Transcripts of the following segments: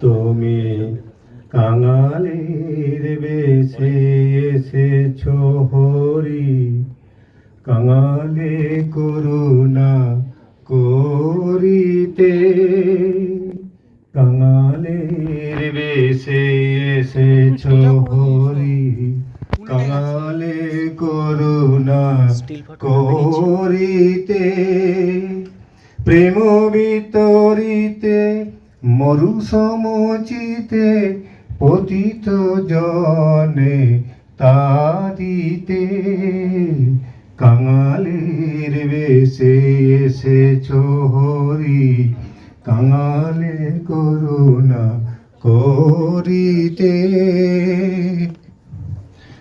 তুমি কাঙালির বেশে এসেছ হরি। কাঙালে করুণা করিতে। কাঙালের বেশে এসেছ হরি। কাঙালে করুণা করিতে। প্রেম বিতরিতে মরু সমচিতে পতিত জনে তারিতে কাঙালের বেশে এসেছ হরি কাঙালে করুণা করিতে।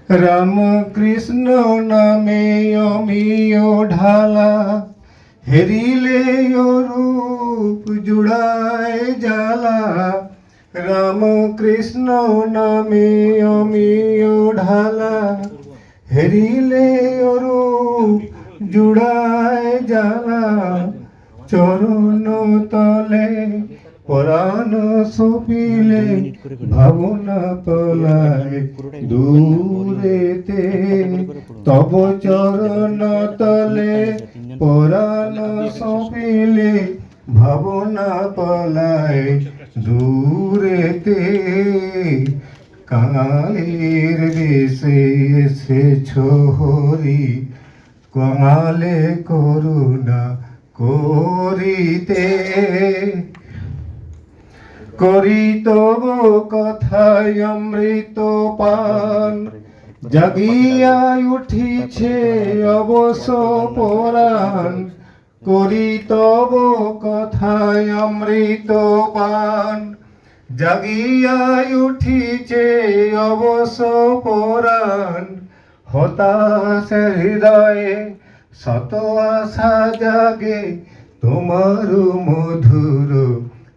রামকৃষ্ণ নামে অমিয় ঢালা হেরিলে রূপ জুড়ায় জ্বালা। রামকৃষ্ণ নামে অমিয় ঢালা। হেরিলে রূপ জুড়ায় জ্বালা। চরণ তলে পরাণ সপিলে ভাবনা পলায়। দূরেতে তব চরণ তলে পরাণ সপিলে ভাবনা পলায় দূরেতে কাঙালের দেশে এসেছ হরি কাঙালে করুণা করিতে। করি তব কথায় অমৃত পান, জাগিয়া উঠিছে অবশ্য পরাণ। করি তব কথায় অমৃত পান। জাগিয়া উঠিছে অবশ্য পরাণ। হতাশ হৃদয়ে শত আশা জাগে, তোমার মধুর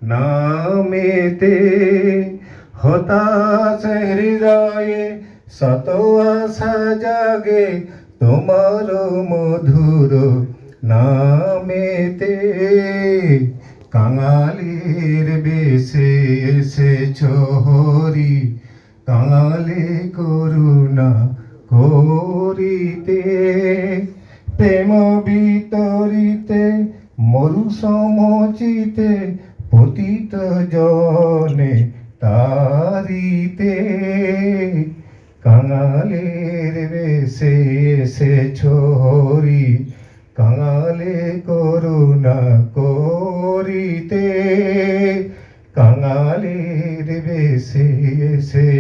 নামেতে। হতাশ হৃদয়ে শত আশা জাগে, তোমার মধুর নামেতে কাঙালির বেশে এসেছ হরি কাঙালি করুণা করিতে, প্রেম বিতরিতে মরু সমচিতে পতিত জনে তারিতে, কাঙালির বেশে এসেছ হরি কাঙালে করুণা করিতে কাঙালের বেশি কাঙালে